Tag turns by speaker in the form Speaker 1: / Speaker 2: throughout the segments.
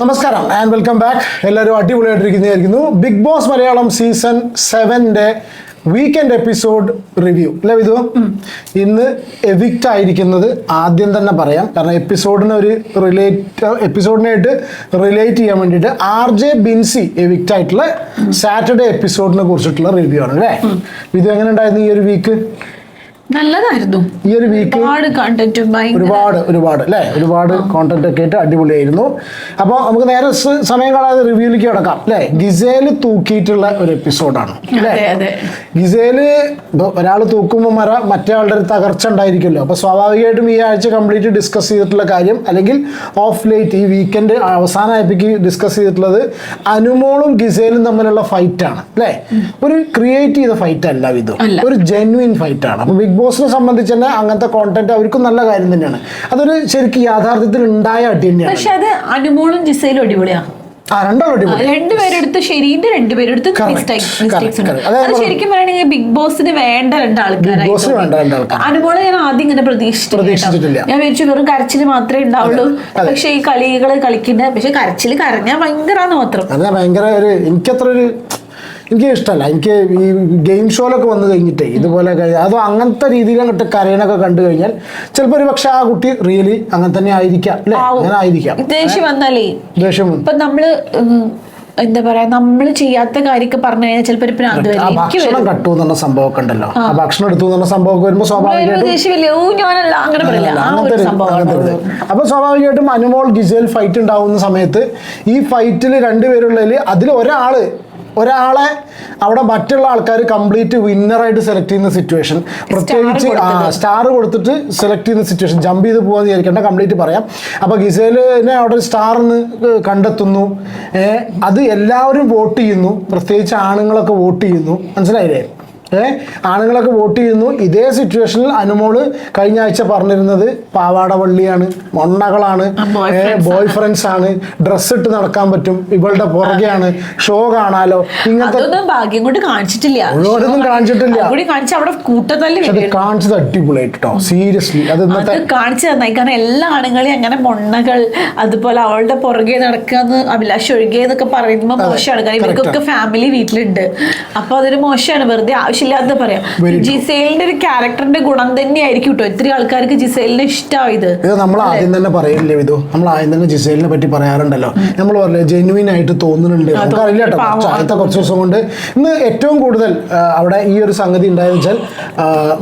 Speaker 1: നമസ്കാരം and welcome back എല്ലാവരും അടിപൊളിയായിട്ടിരിക്കുന്നതായിരിക്കുന്നു. ബിഗ് ബോസ് മലയാളം സീസൺ സെവന്റെ വീക്കെൻഡ് എപ്പിസോഡ് റിവ്യൂ അല്ലേ വിധു? ഇന്ന് എവിക്റ്റ് ആയിരിക്കുന്നത് ആദ്യം തന്നെ പറയാം. കാരണം എപ്പിസോഡിന് ഒരു റിലേറ്റ് എപ്പിസോഡിനായിട്ട് റിലേറ്റ് ചെയ്യാൻ വേണ്ടിയിട്ട് ആർ ജെ ബിൻസി എവിക്റ്റ് ആയിട്ടുള്ള സാറ്റർഡേ എപ്പിസോഡിനെ കുറിച്ചിട്ടുള്ള റിവ്യൂ ആണ് അല്ലേ? വിധു എങ്ങനെ ഉണ്ടായിരുന്നു ഈ ഒരു വീക്ക്
Speaker 2: നല്ലതായിരുന്നു.
Speaker 1: ഈ ഒരു വീക്ക്
Speaker 2: ഒരുപാട് കണ്ടന്റും
Speaker 1: ഒരുപാട് ഒരുപാട് അല്ലേ? ഒരുപാട് കോണ്ടന്റ് ഒക്കെ ആയിട്ട് അടിപൊളിയായിരുന്നു. അപ്പോൾ നമുക്ക് നേരെ സമയം കാണാതെ റിവ്യൂലേക്ക് കിടക്കാം അല്ലേ? ഗിസേൽ തൂക്കിയിട്ടുള്ള ഒരു എപ്പിസോഡാണ് അല്ലേ? ഗിസേൽ ഒരാൾ തൂക്കുമ്പോൾ മര മറ്റേ ആളുടെ ഒരു തകർച്ച ഉണ്ടായിരിക്കുമല്ലോ. അപ്പോൾ സ്വാഭാവികമായിട്ടും ഈ ആഴ്ച കംപ്ലീറ്റ് ഡിസ്കസ് ചെയ്തിട്ടുള്ള കാര്യം അല്ലെങ്കിൽ ഓഫ് ലേറ്റ് ഈ വീക്കെൻഡ് അവസാന അവസാനമായപ്പോഴേക്ക് ഡിസ്കസ് ചെയ്തിട്ടുള്ളത് അനുമോളും ഗിസേലും തമ്മിലുള്ള ഫൈറ്റാണ് ആണ് അല്ലേ ഒരു ക്രിയേറ്റ് ചെയ്ത ഫൈറ്റ് അല്ല ഇത്. ഒരു ജെന്വിൻ ഫൈറ്റ് ആണ് അപ്പോൾ ബിഗ് ബോസിനെ സംബന്ധിച്ച് തന്നെ അങ്ങനത്തെ കോണ്ടന്റ് അവർക്കും നല്ല കാര്യം തന്നെയാണ്. അതൊരു ശരിക്കും യാഥാർത്ഥ്യത്തിൽ ഉണ്ടായ അടി തന്നെയാണ്.
Speaker 2: പക്ഷെ അത് അനുമോളും ജിസയിലും
Speaker 1: അടിപൊളിയാണ്
Speaker 2: രണ്ടുപേരെടുത്ത് ശരിന്റെ രണ്ടുപേരെടുത്ത് ശരിക്കും പറയുകയാണെങ്കിൽ ബിഗ് ബോസിന് വേണ്ട
Speaker 1: രണ്ടാൾക്കാരായിട്ട്.
Speaker 2: അനുമോളെ ഞാൻ ആദ്യം ഇങ്ങനെ പ്രതീക്ഷിച്ചിട്ടില്ല. ഞാൻ വിചാരിച്ചു വെറും കരച്ചിൽ മാത്രമേ ഉണ്ടാവുള്ളൂ. പക്ഷെ ഈ കളികൾ കളിക്കുന്ന പക്ഷെ കരച്ചിൽ കരഞ്ഞാൽ ഭയങ്കരാന്ന് മാത്രം.
Speaker 1: ഭയങ്കര ഒരു എനിക്കത്ര ഒരു എനിക്ക് ഇഷ്ടമല്ല എനിക്ക് ഈ ഗെയിം ഷോയിലൊക്കെ വന്നു കഴിഞ്ഞിട്ടേ ഇതുപോലെ അതോ അങ്ങനത്തെ രീതിയിൽ അങ്ങോട്ട് കരയണൊക്കെ കണ്ടു കഴിഞ്ഞാൽ ചിലപ്പോൾ ഒരു പക്ഷെ ആ കുട്ടി റിയലി അങ്ങനെ തന്നെ ആയിരിക്കാം അല്ലേ. അങ്ങനെ ആയിരിക്കാം.
Speaker 2: ദേഷ്യം വന്നാലേ.
Speaker 1: ദേഷ്യം
Speaker 2: ഇപ്പൊ നമ്മൾ എന്താ പറയാ നമ്മൾ ചെയ്യാത്ത കാര്യമൊക്കെ പറഞ്ഞു കഴിഞ്ഞാൽ ചിലപ്പോ ഒരു ഭ്രാന്ത്
Speaker 1: ആ
Speaker 2: വരും. എനിക്ക്
Speaker 1: ഭക്ഷണം
Speaker 2: വരും.
Speaker 1: കട്ടു എന്നുള്ള സംഭവമൊക്കെ ഉണ്ടല്ലോ. ആ. ഭക്ഷണം എടുത്തു സംഭവമൊക്കെ വരുമ്പോൾ സ്വാഭാവികമായിട്ടും. അപ്പൊ സ്വാഭാവികമായിട്ടും അനുമോൾ ഗിസേൽ ഫൈറ്റ് ഉണ്ടാവുന്ന സമയത്ത് ഈ ഫൈറ്റിൽ രണ്ടുപേരുള്ളതിൽ അതിൽ ഒരാൾ ഒരാളെ അവിടെ മറ്റുള്ള ആൾക്കാർ കംപ്ലീറ്റ് വിന്നറായിട്ട് സെലക്ട് ചെയ്യുന്ന സിറ്റുവേഷൻ പ്രത്യേകിച്ച്. സ്റ്റാർ കൊടുത്തിട്ട്. സെലക്ട് ചെയ്യുന്ന സിറ്റുവേഷൻ ജമ്പ് ചെയ്ത് പോകാന്ന് വിചാരിക്കേണ്ട കംപ്ലീറ്റ് പറയാം. അപ്പോൾ ഗിസേലിനെ അവിടെ ഒരു സ്റ്റാറിന്ന് കണ്ടെത്തുന്നു. അത് എല്ലാവരും വോട്ട് ചെയ്യുന്നു. പ്രത്യേകിച്ച് ആണുങ്ങളൊക്കെ വോട്ട് ചെയ്യുന്നു. മനസ്സിലായില്ലേ? ഏ? ആണുങ്ങളൊക്കെ വോട്ട് ചെയ്യുന്നു. ഇതേ സിറ്റുവേഷനിൽ അനുമോൾ കഴിഞ്ഞ ആഴ്ച പറഞ്ഞിരുന്നത് പാവാടവള്ളിയാണ് മൊണ്ണകളാണ്
Speaker 2: മണ്ണകളാണ്
Speaker 1: ബോയ് ഫ്രണ്ട്സ് ആണ്. ഡ്രസ്സ് ഇട്ട് നടക്കാൻ പറ്റും. ഇവളുടെ പുറകെയാണ്. ഷോ കാണാലോ? ഇങ്ങനത്തെ
Speaker 2: ഭാഗ്യം കൊണ്ട് കാണിച്ചിട്ടില്ല.
Speaker 1: കാണിച്ചിട്ടില്ല. അത് കാണിച്ചത് അടിപൊളിയായിട്ടോ. സീരിയസ്ലി അത് ഇന്നത്തെ
Speaker 2: കാണിച്ചു തന്നായി. കാരണം എല്ലാ ആണുങ്ങളെയും അങ്ങനെ മൊണ്ണകൾ അതുപോലെ അവളുടെ പുറകെ നടക്കാന്ന് അഭിലാഷ് ഒഴികെന്നൊക്കെ പറയുമ്പോ പറയുമ്പോൾ മോശമാണ്. കാരണം ഇവർക്കൊക്കെ ഫാമിലി വീട്ടിലുണ്ട്. അപ്പൊ അതൊരു മോശമാണ്. വെറുതെ ആവശ്യമില്ലാത്ത പറയാം. ജിസേലിന്റെ ഒരു ക്യാരക്ടറിന്റെ ഗുണം തന്നെ ആയിരിക്കും കേട്ടോ ഇത്രയും ആൾക്കാർക്ക് ജിസേലിനെ ഇഷ്ടമായത്
Speaker 1: ഇത്. നമ്മൾ ആദ്യം തന്നെ പറയില്ലേ വിധു? നമ്മൾ ആദ്യം തന്നെ ജിസേലിനെ പറ്റി പറയാറുണ്ടല്ലോ. നമ്മൾ പറഞ്ഞു ജെന്യൂൻ ആയിട്ട് തോന്നുന്നുണ്ട്. നമുക്ക് അറിയില്ല കേട്ടോ ആദ്യത്തെ കുറച്ച് ദിവസം കൊണ്ട് ഇന്ന് ഏറ്റവും കൂടുതൽ അവിടെ ഈ ഒരു സംഗതി ഉണ്ടായെന്ന് വെച്ചാൽ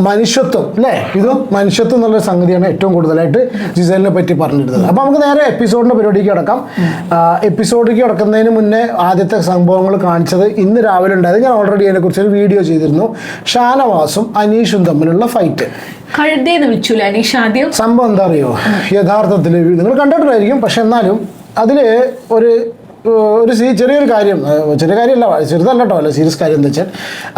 Speaker 1: മനുഷ്യത്വം അല്ലേ? ഇത് മനുഷ്യത്വം എന്നുള്ള സംഗതിയാണ് ഏറ്റവും കൂടുതലായിട്ട് ജിസേലിനെ പറ്റി പറഞ്ഞിരുന്നത്. അപ്പൊ നമുക്ക് നേരെ എപ്പിസോഡിന്റെ പരിപാടിക്ക് കിടക്കാം. എപ്പിസോഡിലേക്ക് കിടക്കുന്നതിന് മുന്നേ ആദ്യത്തെ സംഭവങ്ങൾ കാണിച്ചത് ഇന്ന് രാവിലെ ഉണ്ടായത് ഞാൻ ഓൾറെഡി അതിനെക്കുറിച്ച് ഒരു വീഡിയോ ചെയ്തിരുന്നു. ഷാനവാസും അനീഷും തമ്മിലുള്ള ഫൈറ്റ്
Speaker 2: കഴുതേന്ന് വിളിച്ചൂല അനീഷ് ആദ്യം?
Speaker 1: സംഭവം എന്താ അറിയോ? യഥാർത്ഥത്തിൽ നിങ്ങൾ കണ്ടിട്ടുണ്ടായിരിക്കും പക്ഷെ എന്നാലും അതിൽ ഒരു ഒരു സീ ചെറിയൊരു കാര്യം ചെറിയ കാര്യമല്ല ചെറുതല്ല കേട്ടോ അല്ല സീരിയസ് കാര്യം എന്താ വെച്ചാൽ.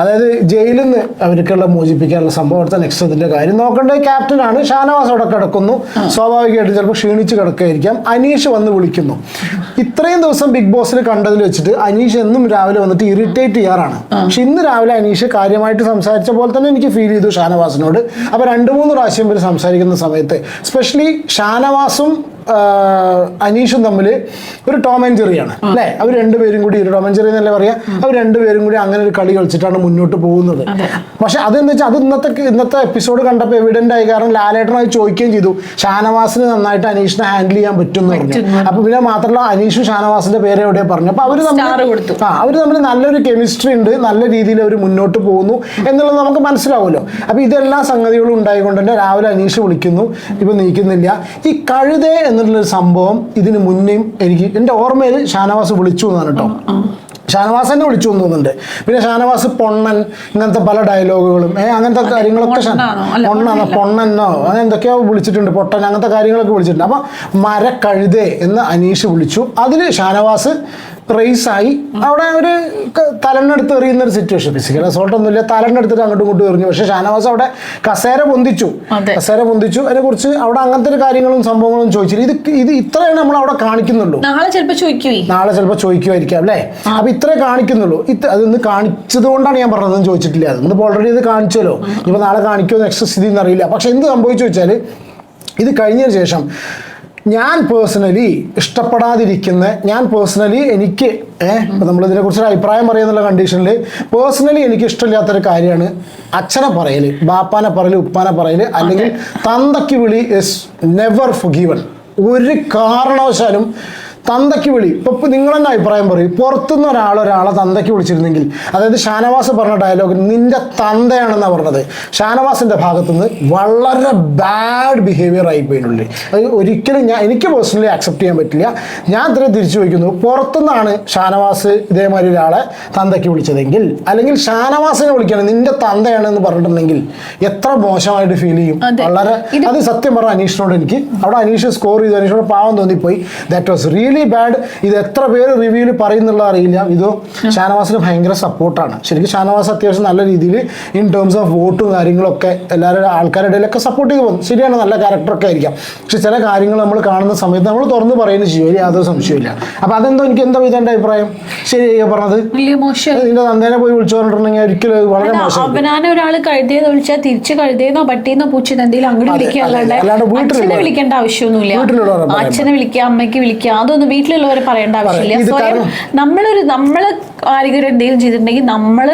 Speaker 1: അതായത് ജയിലിൽ നിന്ന് അവർക്കുള്ള മോചിപ്പിക്കാനുള്ള സംഭവം അടുത്ത നെക്സ്റ്റ് ഇതിന്റെ കാര്യം നോക്കേണ്ടത് ക്യാപ്റ്റനാണ് ഷാനവാസ് അവിടെ കിടക്കുന്നു. സ്വാഭാവികമായിട്ട് ചിലപ്പോൾ ക്ഷീണിച്ച് കിടക്കുകയായിരിക്കാം അനീഷ് വന്ന് വിളിക്കുന്നു. ഇത്രയും ദിവസം ബിഗ് ബോസിൽ കണ്ടതിൽ വെച്ചിട്ട് അനീഷ് എന്നും രാവിലെ വന്നിട്ട് ഇറിറ്റേറ്റ് ചെയ്യാറാണ്. പക്ഷെ ഇന്ന് രാവിലെ അനീഷ് കാര്യമായിട്ട് സംസാരിച്ച പോലെ തന്നെ എനിക്ക് ഫീൽ ചെയ്തു ഷാനവാസിനോട്. അപ്പോൾ രണ്ട് മൂന്ന് പ്രാവശ്യം ഇവർ സംസാരിക്കുന്ന സമയത്ത് സ്പെഷ്യലി ഷാനവാസും അനീഷും തമ്മിൽ ഒരു ടോം ആൻഡ് ജെറിയാണ്. അല്ലേ? അവർ രണ്ടുപേരും കൂടി ഒരു ടോം ആൻഡ് ജെറി എന്നല്ലേ പറയാ? അവർ രണ്ടുപേരും കൂടി അങ്ങനെ ഒരു കളി കളിച്ചിട്ടാണ് മുന്നോട്ട് പോകുന്നത്. പക്ഷെ അതെന്ന് വെച്ചാൽ അത് ഇന്നത്തെ ഇന്നത്തെ എപ്പിസോഡ് കണ്ടപ്പോൾ എവിഡന്റ് ആയി. കാരണം ലാലേട്ടനായി ചോദിക്കുകയും ചെയ്തു. ഷാനവാസിന് നന്നായിട്ട് അനീഷിനെ ഹാൻഡിൽ ചെയ്യാൻ പറ്റും എന്ന് പറഞ്ഞു. അപ്പൊ പിന്നെ മാത്രമല്ല അനീഷും ഷാനവാസിന്റെ പേര് എവിടെയാ പറഞ്ഞു. അപ്പൊ
Speaker 2: അവർ
Speaker 1: തമ്മിൽ. ആ അവർ തമ്മിൽ നല്ലൊരു കെമിസ്ട്രി ഉണ്ട്. നല്ല രീതിയിൽ അവർ മുന്നോട്ട് പോകുന്നു എന്നുള്ളത് നമുക്ക് മനസ്സിലാവുമല്ലോ. അപ്പൊ ഇതെല്ലാ സംഗതികളും ഉണ്ടായിക്കൊണ്ട് തന്നെ രാവിലെ അനീഷ് വിളിക്കുന്നു. ഇപ്പൊ നീക്കുന്നില്ല. ഈ കഴുതേ എന്നുള്ളൊരു സംഭവം ഇതിന് മുന്നേയും എനിക്ക് എന്റെ ഓർമ്മയിൽ ഷാനവാസ് വിളിച്ചു എന്നാണ് കേട്ടോ. ഷാനവാസ് തന്നെ വിളിച്ചു തോന്നുന്നുണ്ട്. പിന്നെ ഷാനവാസ് പൊണ്ണൻ ഇങ്ങനത്തെ പല ഡയലോഗുകളും ഏഹ് അങ്ങനത്തെ കാര്യങ്ങളൊക്കെ
Speaker 2: പൊണ്ണാണോ
Speaker 1: പൊണ്ണനോ അങ്ങനെ എന്തൊക്കെയോ വിളിച്ചിട്ടുണ്ട് പൊട്ടൻ അങ്ങനത്തെ കാര്യങ്ങളൊക്കെ വിളിച്ചിട്ടുണ്ട്. അപ്പൊ മരക്കഴുതേ എന്ന് അനീഷ് വിളിച്ചു. അതിൽ ഷാനവാസ് റേസായി അവിടെ ഒരു തലണ്ണെടുത്ത് എറിയുന്ന ഒരു സിറ്റുവേഷൻ ഫിസിക്കൽ അസോൾട്ട് ഒന്നുമില്ല. തലണ്ണെടുത്തിട്ട് അങ്ങോട്ടും ഇങ്ങോട്ടും എറിഞ്ഞു. പക്ഷെ ഷാനവാസ് അവിടെ കസേര പൊന്തിച്ചു. കസേര പൊന്തിച്ചു. അതിനെ കുറിച്ച് അവിടെ അങ്ങനത്തെ ഒരു കാര്യങ്ങളും സംഭവങ്ങളും ചോദിച്ചില്ല. ഇത് ഇത് ഇത്രയാണ് നമ്മൾ അവിടെ കാണിക്കുന്നുള്ളൂ.
Speaker 2: നാളെ ചിലപ്പോൾ ചോദിക്കൂ
Speaker 1: നാളെ ചിലപ്പോൾ ചോദിക്കുമായിരിക്കാം അല്ലേ? അപ്പൊ ഇത്രേ കാണിക്കുന്നുള്ളൂ. ഇത് അതൊന്ന് കാണിച്ചത് കൊണ്ടാണ് ഞാൻ പറഞ്ഞത് ചോദിച്ചിട്ടില്ല. അത് ഇന്നിപ്പോൾ ഓൾറെഡി ഇത് കാണിച്ചല്ലോ. ഇപ്പൊ നാളെ കാണിക്കുമോ നെക്സ്റ്റ് സ്ഥിതി എന്നറിയില്ല. പക്ഷെ എന്ത് സംഭവിച്ചു വെച്ചാൽ ഇത് കഴിഞ്ഞതിന് ശേഷം ഞാൻ പേഴ്സണലി ഇഷ്ടപ്പെടാതിരിക്കുന്ന ഞാൻ പേഴ്സണലി എനിക്ക് ഏഹ് നമ്മൾ നമ്മളിതിനെ കുറിച്ച് ഒരു അഭിപ്രായം പറയുന്നുള്ള കണ്ടീഷനിൽ പേഴ്സണലി എനിക്ക് ഇഷ്ടമില്ലാത്തൊരു കാര്യമാണ് അച്ഛനെ പറയൽ ബാപ്പാനെ പറയൽ ഉപ്പാനെ പറയൽ അല്ലെങ്കിൽ തന്തയ്ക്ക് വിളി ഇസ് നെവർ ഫുഗീവൺ ഒരു കാരണവശാലും തന്തയ്ക്ക് വിളി. ഇപ്പൊ നിങ്ങൾ തന്നെ അഭിപ്രായം പറയും? പുറത്തുനിന്ന് ഒരാൾ ഒരാളെ തന്തയ്ക്ക് വിളിച്ചിരുന്നെങ്കിൽ അതായത് ഷാനവാസ് പറഞ്ഞ ഡയലോഗ് നിന്റെ തന്തയാണെന്നാണ് പറഞ്ഞത്. ഷാനവാസിന്റെ ഭാഗത്തുനിന്ന് വളരെ ബാഡ് ബിഹേവിയർ ആയി പോയിട്ടുള്ളൂ അത് ഒരിക്കലും ഞാൻ എനിക്ക് പേഴ്സണലി അക്സെപ്റ്റ് ചെയ്യാൻ പറ്റില്ല. ഞാൻ ഇത്രയും തിരിച്ചു വയ്ക്കുന്നു പുറത്തുനിന്നാണ് ഷാനവാസ് ഇതേമാതിരി ഒരാളെ തന്തയ്ക്ക് വിളിച്ചതെങ്കിൽ അല്ലെങ്കിൽ ഷാനവാസിനെ വിളിക്കണം നിന്റെ തന്തയാണെന്ന് പറഞ്ഞിട്ടുണ്ടെങ്കിൽ എത്ര മോശമായിട്ട് ഫീൽ ചെയ്യും? വളരെ അത് സത്യം പറഞ്ഞ അനീഷിനോട് എനിക്ക് അവിടെ അനീഷ് സ്കോർ ചെയ്തു അനീഷിനോട് പാവം തോന്നിപ്പോയി. ദാറ്റ് വാസ് റിയലി ബാഡ് ഇത് എത്ര പേര് റിവ്യൂവിൽ പറയുന്നുള്ള അറിയില്ല. ഇത് ഷാനവാസിന് ഭയങ്കര സപ്പോർട്ടാണ് ശരിക്കും ഷാനവാസ് അത്യാവശ്യം നല്ല രീതിയിൽ ഇൻ ടേംസ് ഓഫ് വോട്ടും കാര്യങ്ങളൊക്കെ എല്ലാവരും ആൾക്കാരുടെ ഇടയിലൊക്കെ സപ്പോർട്ട് ചെയ്ത് പോകുന്നു. ശരിയാണ് നല്ല ക്യാരക്ടറൊക്കെ ആയിരിക്കാം. പക്ഷെ ചില കാര്യങ്ങൾ നമ്മൾ കാണുന്ന സമയത്ത് നമ്മൾ തുറന്ന് പറയുന്നത് ചെയ്യും. അതിൽ യാതൊരു സംശയമില്ല അപ്പൊ അതെന്തോ എനിക്ക് എന്താ ഇതെന്റെ അഭിപ്രായം? ശരിയാ പറഞ്ഞത്? നിന്റെ നന്ദേനെ പോയി വിളിച്ചു പറഞ്ഞിട്ടുണ്ടെങ്കിൽ ഒരിക്കലും വളരെ മോശം
Speaker 2: അവനാനെ കഴുതേന്ന് വിളിച്ചാൽ തിരിച്ച് കഴുതേന്നോ പട്ടിയെന്നോ പൂച്ചെന്നോ എന്തെങ്കിലും അങ്ങോട്ട് വിളിക്കുക അല്ലാണ്ട് വിളിക്കേണ്ട ആവശ്യമൊന്നുമില്ല. അച്ഛനെ വിളിക്കുക അമ്മയ്ക്ക് വിളിക്കുക അതൊന്നും വീട്ടിലുള്ളവരെ പറയേണ്ട ആവശ്യമില്ല സ്വയം നമ്മളൊരു നമ്മൾ ആരെങ്കിലും എന്തെങ്കിലും ചെയ്തിട്ടുണ്ടെങ്കിൽ നമ്മൾ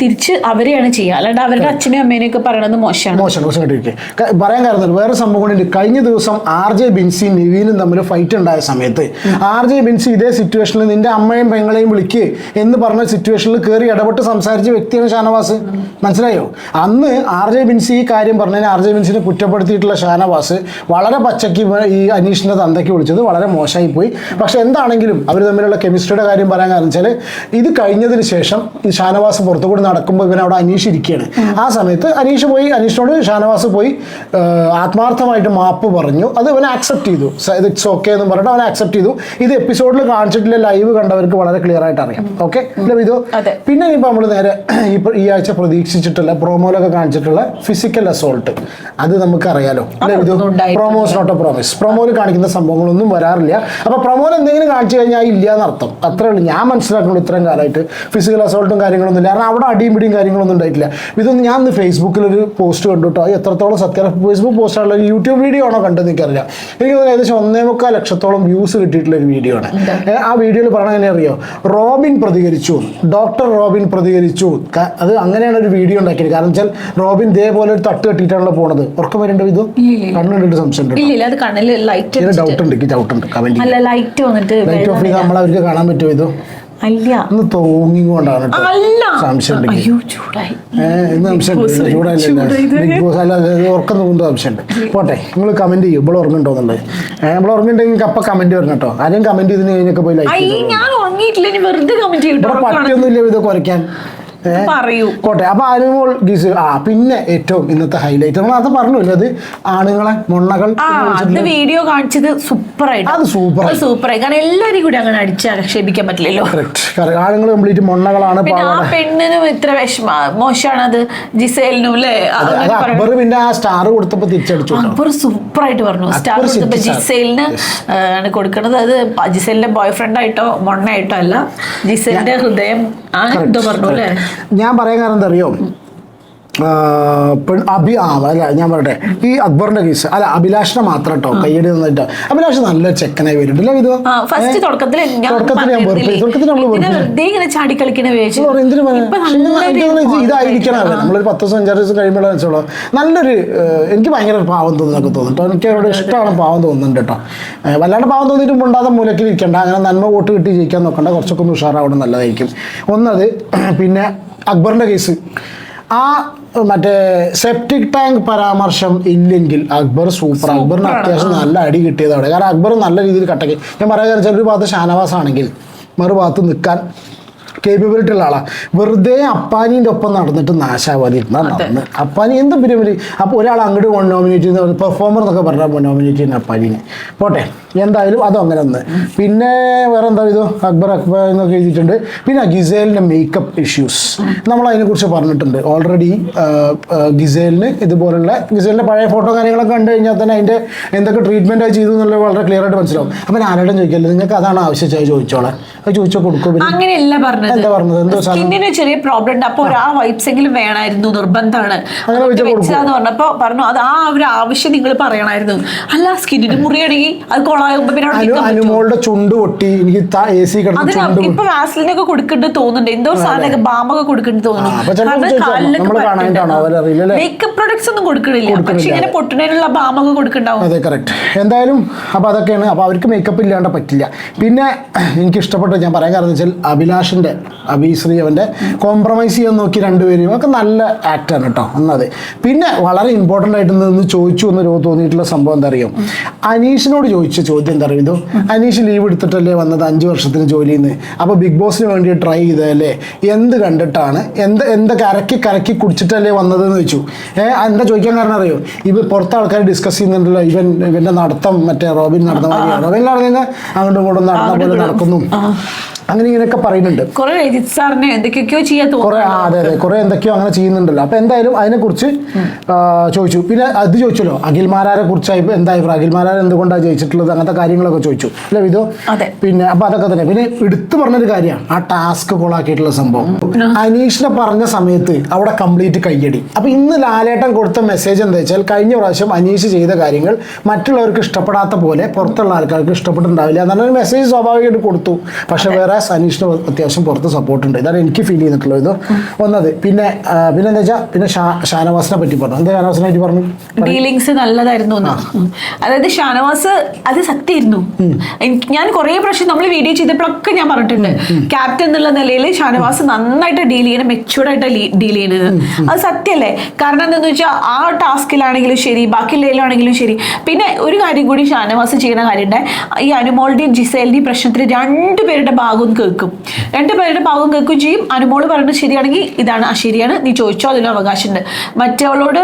Speaker 2: തിരിച്ച് അവരെയാണ് ചെയ്യുക. അല്ലാണ്ട് അവരുടെ അച്ഛനെയും അമ്മേനെയും ഒക്കെ പറയണത് മോശമാണ്.
Speaker 1: മോശമാണ് മോശം പറയാൻ കാരണം വേറെ സംഭവം കൊണ്ട് കഴിഞ്ഞ ദിവസം ആർ ജെ ബിൻസി നിവീനും തമ്മിൽ ഫൈറ്റ് ഉണ്ടായ സമയത്ത് ആർ ജെ ബിൻസി ഇതേ സിറ്റുവേഷനിൽ നിന്റെ അമ്മയും പെങ്ങളെയും വിളിക്ക് എന്ന് പറഞ്ഞ സിറ്റുവേഷനിൽ കയറി ഇടപെട്ട് സംസാരിച്ച വ്യക്തിയാണ് ഷാനവാസ്. മനസ്സിലായോ? അന്ന് ആർ ജെ ബിൻസി ഈ കാര്യം പറഞ്ഞതിന് ആർ ജെ ബിൻസിനെ കുറ്റപ്പെടുത്തിയിട്ടുള്ള ഷാനവാസ് വളരെ പച്ചയ്ക്ക് ഈ അനീഷിന്റെ തന്തയ്ക്ക് വിളിച്ചത് വളരെ മോശമായി പോയി. പക്ഷെ എന്താണെങ്കിലും അവർ തമ്മിലുള്ള കെമിസ്ട്രിയുടെ കാര്യം പറയാൻ കാരണം വെച്ചാൽ ഇത് കഴിഞ്ഞതിന് ശേഷം ഈ ഷാനവാസ് പുറത്തു കൂടി നടക്കുമ്പോൾ ഇവൻ അവിടെ അനീഷ് ഇരിക്കുകയാണ്. ആ സമയത്ത് അനീഷ് പോയി അനീഷിനോട് ഷാനവാസ് പോയി ആത്മാർത്ഥമായിട്ട് മാപ്പ് പറഞ്ഞു. അത് അവൻ ആക്സെപ്റ്റ് ചെയ്തു. ഇറ്റ്സ് ഓക്കെ എന്ന് പറഞ്ഞിട്ട് അവൻ ആക്സെപ്റ്റ് ചെയ്തു. ഇത് എപ്പിസോഡിൽ കാണിച്ചിട്ടില്ല ലൈവ് കണ്ടവർക്ക് വളരെ ക്ലിയർ ആയിട്ട് അറിയാം. ഓക്കെ ഇതോ. പിന്നെ ഇപ്പോൾ നമ്മൾ നേരെ ഇപ്പൊ ഈ ആഴ്ച പ്രതീക്ഷിച്ചിട്ടുള്ള പ്രോമോയിലൊക്കെ കാണിച്ചിട്ടുള്ള ഫിസിക്കൽ അസോൾട്ട് അത് നമുക്ക് അറിയാലോ. പ്രോമോസ് നോട്ട് എ പ്രോമിസ് പ്രൊമോയിൽ കാണിക്കുന്ന സംഭവങ്ങളൊന്നും വരാറില്ല. അപ്പോൾ പ്രമോദ് എന്തെങ്കിലും കാണിച്ചു കഴിഞ്ഞാൽ ഇല്ല എന്നർത്ഥം. അത്രേ ഉള്ളൂ. ഞാൻ മനസ്സിലാക്കുന്നു ഇത്രയും കാലമായിട്ട്. ഫിസിക്കൽ അസോൾട്ടും കാര്യങ്ങളൊന്നും ഇല്ല കാരണം അവിടെ അടിയും പിടിയും കാര്യങ്ങളൊന്നും ഉണ്ടായിട്ടില്ല. ഇതൊന്നും ഞാൻ ഇന്ന് ഫേസ്ബുക്കിൽ ഒരു പോസ്റ്റ് കണ്ടു കേട്ടോ എത്രത്തോളം സത്യം? ഫേസ്ബുക്ക് പോസ്റ്റ് ആണല്ലോ. യൂട്യൂബ് വീഡിയോ ആണോ കണ്ടെന്ന് എനിക്കറിയില്ല. എനിക്ക് തോന്നുന്നു ഏകദേശം ഒന്നേ മുക്കാൽ ലക്ഷത്തോളം വ്യൂസ് കിട്ടിയിട്ടുള്ള ഒരു വീഡിയോ ആണ്. ആ വീഡിയോയിൽ പറയണത് എങ്ങനെ അറിയോ റോബിൻ പ്രതികരിച്ചു. ഡോക്ടർ റോബിൻ പ്രതികരിച്ചു. അത് അങ്ങനെയാണ് ഒരു വീഡിയോ ഉണ്ടാക്കിയത്. കാരണം വെച്ചാൽ റോബിൻ ഇതേപോലെ ഒരു തട്ട് കെട്ടിയിട്ടാണല്ലോ പോണത്. ഉറക്കം വരേണ്ട ഇത്? കണ്ണുണ്ട് സംശയം ഡൗട്ട് ഉണ്ട് ഡൗട്ട് ഉണ്ട്. കമന്റ്
Speaker 2: അല്ല ലൈറ്റ് വന്നിട്ട്
Speaker 1: ലൈറ്റ് ഓഫ് ചെയ്താൽ നമ്മൾ അവർക്ക് കാണാൻ പറ്റുമോ ഇതോ?
Speaker 2: അല്ല.
Speaker 1: തോങ്ങിക്കൊണ്ടാണ് സംശയമുണ്ട്. ഉറക്കം സംശയമുണ്ട്. പോട്ടെ നിങ്ങൾ കമന്റ് ചെയ്യും. ഇവിടെ ഏഹ് ഇവിടെ ഉറങ്ങുന്നുണ്ടെങ്കിൽ അപ്പൊ കമന്റ് വരണം കേട്ടോ. ആരെയും കമന്റ് ചെയ്തിന് കഴിഞ്ഞൊക്കെ പോയി ലൈക്ക്
Speaker 2: അയ്യ ഞാൻ ഉറങ്ങിയിട്ടില്ല. ഇനി വെറുതെ കമന്റ്
Speaker 1: ഇവിടെ
Speaker 2: ചെയ്യട്ടോ
Speaker 1: പട്ടിയൊന്നും ഇല്ല ഇത് കുറയ്ക്കാൻ
Speaker 2: പറയൂ.
Speaker 1: പോട്ടെ അപ്പൊ അനുമോൾ ഗിസ് ആ പിന്നെ ഏറ്റവും ഇന്നത്തെ ഹൈലൈറ്റ് നമ്മൾ അത് പറഞ്ഞല്ലോ അത് ആണുങ്ങളെ മുണ്ണകൾ
Speaker 2: അത് വീഡിയോ കാണിച്ചത് സൂപ്പർ ആയിട്ട്
Speaker 1: അത് സൂപ്പർ ആയി.
Speaker 2: സൂപ്പർ ആയി കാരണം എല്ലാരും കൂടി അങ്ങനെ അടിച്ച് ആക്ഷേപിക്കാൻ പറ്റില്ലല്ലോ.
Speaker 1: ആണുങ്ങൾ കംപ്ലീറ്റ് മുണ്ണകളാണ്
Speaker 2: ആ പെണ്ണിനും ഇത്ര വിഷമ മോശമാണ് അത് ജിസേലിനും അല്ലേ
Speaker 1: അക്ബർ പിന്നെ ആ സ്റ്റാർ കൊടുത്തപ്പോ തിരിച്ചടിച്ചു
Speaker 2: അക്ബർ സൂപ്പർ ആയിട്ട് പറഞ്ഞു സ്റ്റാർ കൊടുത്തപ്പോ ജിസേലിന് ആണ് കൊടുക്കുന്നത് അത് ജിസേലിന്റെ ബോയ് ഫ്രണ്ട് ആയിട്ടോ മൊണ്ണായിട്ടോ അല്ല. ജിസേലിന്റെ ഹൃദയം ആ എന്തോ പറഞ്ഞു അല്ലേ?
Speaker 1: ഞാൻ പറയാൻ കാരണം എന്താ അറിയോ ആ, പെൺ അഭി ആ അല്ല ഞാൻ പറയട്ടെ. ഈ അക്ബറിന്റെ കേസ് അല്ല അഭിലാഷിനെ മാത്രം കേട്ടോ കയ്യടി നിന്നിട്ട്. അഭിലാഷ് നല്ല ചെക്കനായി വരുന്നുണ്ടല്ലേ ഇത്
Speaker 2: ഫസ്റ്റ് തുടക്കത്തിൽ ഞാൻ
Speaker 1: തുടക്കത്തിൽ ഞാൻ വെറുപ്പ് തുടക്കത്തിൽ നമ്മൾ ഇതായിരിക്കണം. നമ്മളൊരു പത്ത് ദിവസം അഞ്ചാറ് ദിവസം കഴിയുമ്പോഴാണ് വെച്ചോളൂ നല്ലൊരു എനിക്ക് ഭയങ്കര പാവം തോന്നുന്നൊക്കെ തോന്നുന്നു എനിക്ക് അവരോട് ഇഷ്ടമാണ് പാവം തോന്നുന്നുണ്ട് കേട്ടോ. വല്ലാണ്ട് പാവം തോന്നിയിട്ട് മുണ്ടാതെ മൂലക്കിൽ ഇരിക്കണ്ട. അങ്ങനെ നന്മ വോട്ട് കിട്ടി ജയിക്കാൻ നോക്കണ്ട. കുറച്ചൊക്കെ ഒന്ന് ഉഷാറാവണം നല്ലതായിരിക്കും. ഒന്നത് പിന്നെ അക്ബറിന്റെ കേസ്. ആ മറ്റേ സെപ്റ്റിക് ടാങ്ക് പരാമർശം ഇല്ലെങ്കിൽ അക്ബർ സൂപ്പർ അക്ബറിന് അത്യാവശ്യം നല്ല അടി കിട്ടിയതാണ് കാരണം അക്ബർ നല്ല രീതിയിൽ കട്ടക്കി. ഞാൻ പറയാൻ കാരണം വെച്ചാൽ ഒരു ഭാഗത്ത് ഷാനവാസ് ആണെങ്കിൽ മറുഭാഗത്ത് നിൽക്കാൻ കേപ്പബിലിറ്റി ഉള്ള ആളാണ് വെറുതെ അപ്പാനീന്റെ ഒപ്പം നടന്നിട്ട് നാശാവാതിരുന്ന നടന്ന്. അപ്പാനി എന്ത് പിരിമിൽ അപ്പോൾ ഒരാൾ അങ്ങോട്ട് കൊണ്ട് നോമിനേറ്റ് ചെയ്യുന്ന പെർഫോമർ എന്നൊക്കെ പറഞ്ഞാൽ നോമിനേറ്റ് ചെയ്യുന്ന അപ്പാനീനെ. പോട്ടെ എന്തായാലും അതും അങ്ങനെ ഒന്ന്. പിന്നെ വേറെ എന്താ ഇതോ? അക്ബർ അക്ബർ എന്നൊക്കെ എഴുതിയിട്ടുണ്ട്. പിന്നെ ഗിസേലിന്റെ മേക്കപ്പ് ഇഷ്യൂസ് നമ്മൾ അതിനെക്കുറിച്ച് പറഞ്ഞിട്ടുണ്ട്. ഓൾറെഡി ഗിസേലിന് ഇതുപോലുള്ള ഗിസേലിന്റെ പഴയ ഫോട്ടോ കാര്യങ്ങളൊക്കെ കണ്ടു കഴിഞ്ഞാൽ തന്നെ അതിന്റെ എന്തൊക്കെ ട്രീറ്റ്മെന്റ് ചെയ്തു എന്നുള്ളത് വളരെ ക്ലിയർ ആയിട്ട് മനസ്സിലാവും. അപ്പം ആരോടും ചോദിക്കല്ലോ. നിങ്ങൾക്ക് അതാണ് ആവശ്യം ചോദിച്ചോളാം അത് ചോദിച്ചാൽ കൊടുക്കും
Speaker 2: അങ്ങനെയല്ല പറഞ്ഞത്.
Speaker 1: എന്താ പറഞ്ഞത്? എന്തോ
Speaker 2: സ്കിന്നിന് ചെറിയ പ്രോബ്ലം ഉണ്ട്. അപ്പൊ ഒരു ആ വൈപ്സ് എങ്കിലും വേണമായിരുന്നു നിർബന്ധമാണ്. വെച്ചാന്ന് പറഞ്ഞപ്പോ പറഞ്ഞു അത് ആ ഒരു ആവശ്യം നിങ്ങൾ പറയണമായിരുന്നു അല്ല സ്കിന്നിന് മുറിയാണെങ്കിൽ അത് കൊളാകുമ്പോ പിന്നെ?
Speaker 1: അനുമോളുടെ ചുണ്ട് പൊട്ടി. എനിക്ക് എ സി
Speaker 2: അതിന് ഇപ്പൊ വാസ്ലിനൊക്കെ കൊടുക്കുന്നുണ്ട് തോന്നുന്നുണ്ട്. എന്തോ സാധനമൊക്കെ ബാമൊക്കെ കൊടുക്കുന്നുണ്ട്
Speaker 1: കാണാനായിട്ടാണോ
Speaker 2: മേക്കപ്പ് പ്രൊഡക്ട്സ് ഒന്നും കൊടുക്കണില്ല. പക്ഷെ ഇങ്ങനെ പൊട്ടുന്നതിനുള്ള ബാമൊക്കെ കൊടുക്കണ്ടാവും.
Speaker 1: അതെ കറക്റ്റ് എന്തായാലും അപ്പോൾ അതൊക്കെയാണ്. അപ്പോൾ അവർക്ക് മേക്കപ്പ് ഇല്ലാണ്ട് പറ്റില്ല. പിന്നെ എനിക്ക് ഇഷ്ടപ്പെട്ട ഞാൻ പറയാൻ കാരണം വെച്ചാൽ അഭിലാഷിന്റെ അഭിശ്രീ അവന്റെ കോംപ്രമൈസ് ചെയ്യാൻ നോക്കി രണ്ടുപേരും ഒക്കെ നല്ല ആക്ടാണ് കേട്ടോ ഒന്നത്. പിന്നെ വളരെ ഇമ്പോർട്ടന്റ് ആയിട്ട് നിന്ന് ചോദിച്ചു എന്ന് തോന്നിയിട്ടുള്ള സംഭവം എന്താ അറിയോ? അനീഷിനോട് ചോദിച്ച ചോദ്യം എന്താ അറിയോ? അനീഷ് ലീവ് എടുത്തിട്ടല്ലേ വന്നത്? അഞ്ച് വർഷത്തിന് ജോലിയിൽ നിന്ന് അപ്പോൾ ബിഗ് ബോസിന് വേണ്ടി ട്രൈ ചെയ്തതല്ലേ? എന്ത് കണ്ടിട്ടാണ്? എന്ത് എന്ത് അരക്കി കരക്കി കുടിച്ചിട്ടല്ലേ വന്നതെന്ന് ചോദിച്ചു. ഏഹ് എന്താ ചോദിക്കാൻ കാരണം അറിയോ? ഇവ പുറത്തെ ആൾക്കാർ ഡിസ്കസ് ചെയ്യുന്നുണ്ടല്ലോ. ഇവൻ ഇവന്റെ നടത്തം മറ്റേ റോബിൻ നടന്ന റോബിൻ നടന്ന അങ്ങോട്ടും ഇങ്ങോട്ടും നടന്ന പോലെ നടക്കുന്നു. അങ്ങനെ ഇങ്ങനെയൊക്കെ പറയുന്നുണ്ട്.
Speaker 2: കുറെ രജിത് സാറിനെ എന്തൊക്കെയൊക്കെയോ ചെയ്യാൻ
Speaker 1: കുറെ ആ, അതെ അതെ കുറെ എന്തൊക്കെയോ അങ്ങനെ ചെയ്യുന്നുണ്ടല്ലോ. അപ്പൊ എന്തായാലും അതിനെക്കുറിച്ച് കുറിച്ച് ചോദിച്ചു. പിന്നെ അത് ചോദിച്ചല്ലോ അഖിൽമാരാരെ കുറിച്ചായി എന്താ അഭിപ്രായം അഖിൽമാരാർ എന്തുകൊണ്ടാണ് ജയിച്ചിട്ടുള്ളത്? അങ്ങനത്തെ കാര്യങ്ങളൊക്കെ ചോദിച്ചു. അല്ലെ വിധോ. പിന്നെ അപ്പൊ അതൊക്കെ തന്നെ. പിന്നെ എടുത്തു പറഞ്ഞൊരു കാര്യമാണ്. ആ ടാസ്ക് കോളാക്കിയിട്ടുള്ള സംഭവം. അനീഷിനെ പറഞ്ഞ സമയത്ത് അവിടെ കംപ്ലീറ്റ് കയ്യടി. അപ്പൊ ഇന്ന് ലാലേട്ടൻ കൊടുത്ത മെസ്സേജ് എന്താ വെച്ചാൽ കഴിഞ്ഞ പ്രാവശ്യം അനീഷ് ചെയ്ത കാര്യങ്ങൾ മറ്റുള്ളവർക്ക് ഇഷ്ടപ്പെടാത്ത പോലെ പുറത്തുള്ള ആൾക്കാർക്ക് ഇഷ്ടപ്പെട്ടിട്ടുണ്ടാവില്ല എന്നൊരു മെസ്സേജ് സ്വാഭാവികമായിട്ട് കൊടുത്തു. പക്ഷെ വേറെ അനീഷിന് അത്യാവശ്യം പുറത്ത് സപ്പോർട്ട് ഉണ്ട്. ഇതാണ് എനിക്ക് ഫീൽ ചെയ്തിട്ടുള്ളത് ഇത്. ഒന്നത്. പിന്നെ പിന്നെ എന്താ വെച്ചാൽ പിന്നെ ഷാനവാസിനെ പറ്റി പറഞ്ഞു. എന്താ ഷാനവാസിനെ പറ്റി പറഞ്ഞു?
Speaker 2: ഡീലിങ്സ് നല്ലതായിരുന്നു. അതായത് ഷാനവാസ് അത് സത്യമായിരുന്നു. ഞാൻ കുറേ പ്രാവശ്യം നമ്മൾ വീഡിയോ ചെയ്തപ്പോഴൊക്കെ ഞാൻ പറഞ്ഞിട്ടുണ്ട്. ക്യാപ്റ്റൻ എന്നുള്ള നിലയിൽ ഷാനവാസ് നന്നായിട്ട് ഡീൽ ചെയ്യണം മെച്ചൂർഡ് ആയിട്ട് ഡീൽ ചെയ്യണത്. അത് സത്യല്ലേ കാരണം എന്താണെന്ന് വെച്ചാൽ ആ ടാസ്കിലാണെങ്കിലും ശരി ബാക്കിയുള്ളതിലാണെങ്കിലും ശരി. പിന്നെ ഒരു കാര്യം കൂടി ഷാനവാസ് ചെയ്യുന്ന കാര്യമുണ്ട്. ഈ അനുമോളുടെയും ജിസേലിന്റെയും പ്രശ്നത്തിൽ രണ്ടുപേരുടെ ഭാഗവും കേൾക്കും. രണ്ടുപേരുടെ ഭാഗവും കേൾക്കുകയും ചെയ്യും. അനുമോൾ പറയുന്നത് ശരിയാണെങ്കിൽ ഇതാണ് ആ ശരിയാണ്. നീ ചോദിച്ചോ അതിനും അവകാശമുണ്ട്. മറ്റവളോട്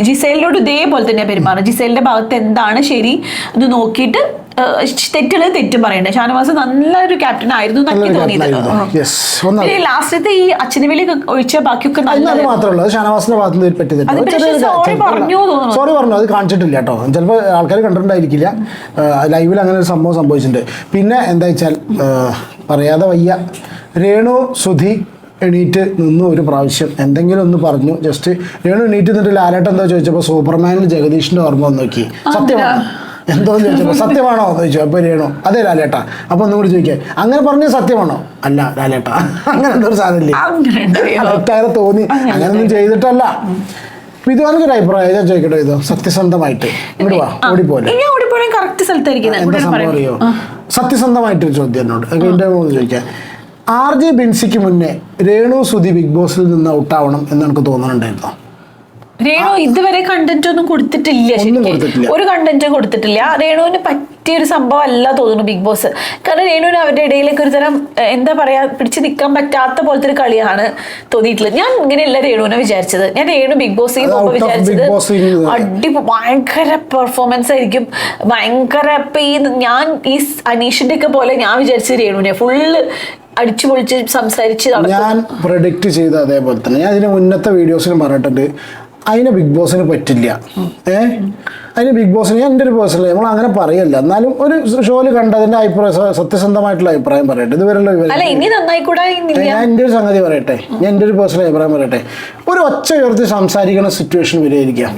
Speaker 2: ജിസേലിനോട് ഇതേപോലെ തന്നെ പെരുമാറും ജിസേലിന്റെ ഭാഗത്ത് എന്താണ് ശരി എന്ന് നോക്കിയിട്ട് തെറ്റുള്ളത് തെറ്റും പറയണ്ടേ? ഷാനവാസ് നല്ലൊരു ക്യാപ്റ്റൻ ആയിരുന്നു തോന്നിയത്. ലാസ്റ്റത്തെ ഈ അച്ഛനെ വലിയ ഒഴിച്ച ബാക്കിയൊക്കെ
Speaker 1: അത് മാത്രമല്ല ഷാനവാസിന്റെ ഭാഗത്ത്
Speaker 2: തോന്നുന്നു.
Speaker 1: സോറി പറഞ്ഞു. അത് കാണിച്ചിട്ടില്ല കേട്ടോ. ചിലപ്പോൾ ആൾക്കാർ കണ്ടിട്ടുണ്ടായിരിക്കില്ല. ലൈവിൽ അങ്ങനെ ഒരു സംഭവം സംഭവിച്ചിട്ടുണ്ട്. പിന്നെ എന്താ വെച്ചാൽ പറയാതെ വയ്യ. രേണു സുധി എണീറ്റ് നിന്ന് ഒരു പ്രാവശ്യം. എന്തെങ്കിലും ഒന്ന് പറഞ്ഞു. ജസ്റ്റ് രേണു എണീറ്റ് നിന്നിട്ട് ലാലേട്ടൻ എന്താ ചോദിച്ചപ്പോൾ സൂപ്പർമാനിൽ ജഗദീഷിന്റെ ഓർമ്മ നോക്കി. സത്യമാണോ എന്തോന്ന് ചോദിച്ചപ്പോൾ സത്യമാണോ? എന്ന് ചോദിച്ചു. അപ്പോൾ രേണു അതെ ലാലേട്ട. അപ്പോൾ ഒന്നും കൂടി ചോദിക്കുക. അങ്ങനെ പറഞ്ഞ സത്യമാണോ? അല്ല ലാലേട്ട. അങ്ങനെ എന്തോ ഒരു സാധനം ഇല്ലേ
Speaker 2: അങ്ങനെ ഒന്നും
Speaker 1: കറക്റ്റായി തോന്നി. അങ്ങനെയൊന്നും ചെയ്തിട്ടല്ല. വിദ്വാനൊരു അഭിപ്രായം. ഞാൻ ചോദിക്കട്ടെ ഇതോ? സത്യസന്ധമായിട്ട്. ഇങ്ങോട്ട് വാ. ഓടിപ്പോലെ എന്താ സംഭവം. അറിയോ? സത്യസന്ധമായിട്ടൊരു ചോദ്യം എന്നോട്. എന്റെ മോൾ ചോദിക്കാം. ആർ ജെ ബിൻസിക്ക് മുന്നേ രേണു സുധി ബിഗ് ബോസിൽ നിന്ന് ഔട്ടാവണം എന്ന് എനിക്ക് തോന്നുന്നുണ്ടായിരുന്നോ?
Speaker 2: രേണു ഇതുവരെ കണ്ടന്റ് ഒന്നും കൊടുത്തിട്ടില്ല ശരിക്കും. ഒരു കണ്ടന്റ് കൊടുത്തിട്ടില്ല. രേണുവിന് പറ്റിയ ഒരു സംഭവം അല്ല തോന്നുന്നു ബിഗ് ബോസ് കാരണം രേണുവിന് അവരുടെ ഇടയിലേക്ക് ഒരു തരം എന്താ പറയാ പിടിച്ചു നിൽക്കാൻ പറ്റാത്ത പോലത്തെ ഒരു കളിയാണ് തോന്നിയിട്ടുള്ളത്. ഞാൻ ഇങ്ങനെയല്ല രേണുവിനെ വിചാരിച്ചത്. ഞാൻ രേണു ബിഗ് ബോസിൽ പോകുമ്പോൾ വിചാരിച്ചത് അടി ഭയങ്കര പെർഫോമൻസ് ആയിരിക്കും. ഭയങ്കര ഇപ്പൊ ഈ ഞാൻ ഈ അനീഷിന്റെ ഒക്കെ പോലെ ഞാൻ വിചാരിച്ചത് രേണുവിനെ ഫുള്ള് അടിച്ചു പൊളിച്ച് സംസാരിച്ച്
Speaker 1: ഞാൻ പ്രൊഡിക്റ്റ് ചെയ്ത അതേപോലെ തന്നെ. ഞാൻ ഇതിന് മുന്നത്തെ വീഡിയോസിനും പറഞ്ഞിട്ടുണ്ട്. അതിന് ബിഗ് ബോസിന് പറ്റില്ല. ഏ? അതിന് ബിഗ് ബോസിന് ഞാൻ എന്റെ ഒരു പേഴ്സണൽ നമ്മൾ അങ്ങനെ പറയല്ല. എന്നാലും ഒരു ഷോയിൽ കണ്ടതിന്റെ അഭിപ്രായം സത്യസന്ധമായിട്ടുള്ള അഭിപ്രായം പറയട്ടെ. ഇതുവരെയുള്ള ഞാൻ എന്റെ ഒരു സംഗതി പറയട്ടെ. ഞാൻ എന്റെ ഒരു പേഴ്സണൽ അഭിപ്രായം പറയട്ടെ. ഒരു ഒച്ച ഉയർത്തി സംസാരിക്കുന്ന സിറ്റുവേഷൻ വരെയായിരിക്കാം.